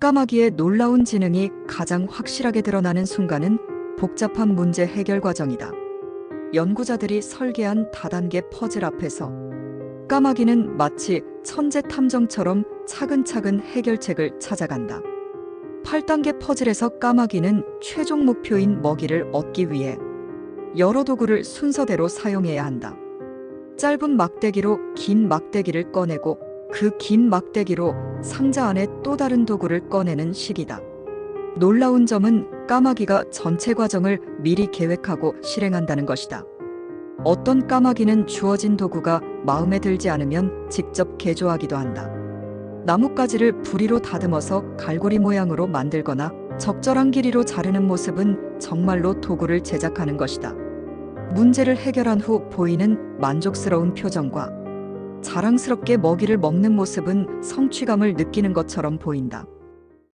까마귀의 놀라운 지능이 가장 확실하게 드러나는 순간은 복잡한 문제 해결 과정이다. 연구자들이 설계한 다단계 퍼즐 앞에서 까마귀는 마치 천재 탐정처럼 차근차근 해결책을 찾아간다. 8단계 퍼즐에서 까마귀는 최종 목표인 먹이를 얻기 위해 여러 도구를 순서대로 사용해야 한다. 짧은 막대기로 긴 막대기를 꺼내고 그 긴 막대기로 상자 안에 또 다른 도구를 꺼내는 식이다. 놀라운 점은 까마귀가 전체 과정을 미리 계획하고 실행한다는 것이다. 어떤 까마귀는 주어진 도구가 마음에 들지 않으면 직접 개조하기도 한다. 나뭇가지를 부리로 다듬어서 갈고리 모양으로 만들거나 적절한 길이로 자르는 모습은 정말로 도구를 제작하는 것이다. 문제를 해결한 후 보이는 만족스러운 표정과 자랑스럽게 먹이를 먹는 모습은 성취감을 느끼는 것처럼 보인다.